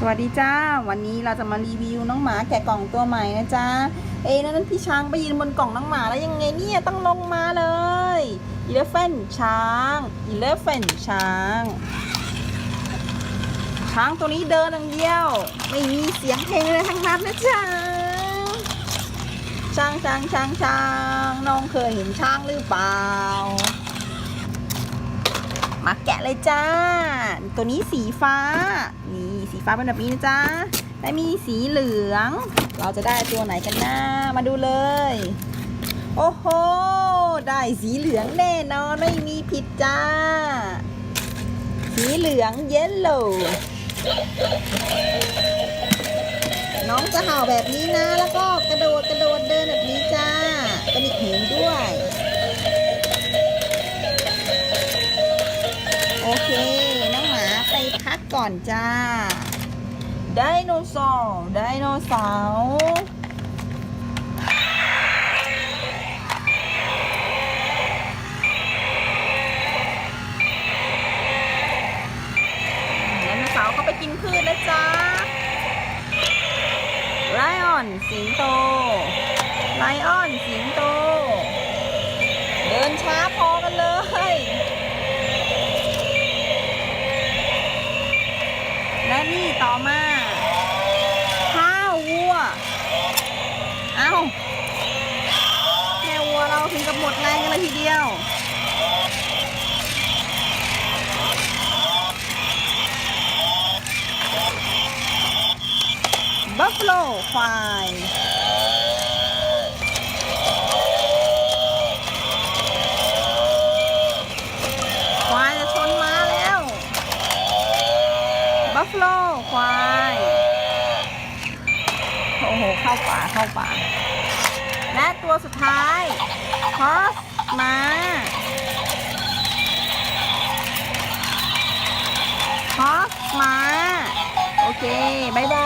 สวัสดีจ้า วันนี้เราจะมารีวิวน้องหมาแกะกล่องตัวใหม่นะจ๊ะเอ๊ะนั่นพี่ช้างไปยืนบนกล่องน้องหมาแล้วยังไงเนี่ยต้องลงมาเลยอีเลฟเฟนช้างอีเลฟเฟนช้าง ช้างตัวนี้เดินอย่างเดียว ไม่มีเสียงเพลงเลยทั้งนั้นนะจ๊ะช้างช้างช้างช้างน้องเคยเห็นช้างหรือเปล่า มาแกะเลยจ้า ตัวนี้สีฟ้า นี่สีฟ้าเป็นแบบนี้นะจ๊ะและมีสีเหลือง เราจะได้ตัวไหนกันนะมาดูเลย โอ้โห ได้สีเหลืองแน่นอนไม่มีผิดจ้า สีเหลืองเยลโล่น้องจะเห่าแบบนี้นะแล้ว พักก่อนจ้า ไดโนเสาร์ไดโนเสาร์ไดโนเสาร์เขาไปกินพืชแล้วจ้าไลออนสิงโต ไลออนสิงโต เดินช้าพอกันเลย นี่ต่อมาข้าววัว เอ้าแม่วัวเราถึงกับหมดแรงกันเลยทีเดียวบัฟฟ l o ควายควายจะชนม้าแล้ว บั ฟโลควายโอ้โหเข้าป่าเข้าป่า และตัวสุดท้ายฮอสมาฮอสมา โอเคบายบาย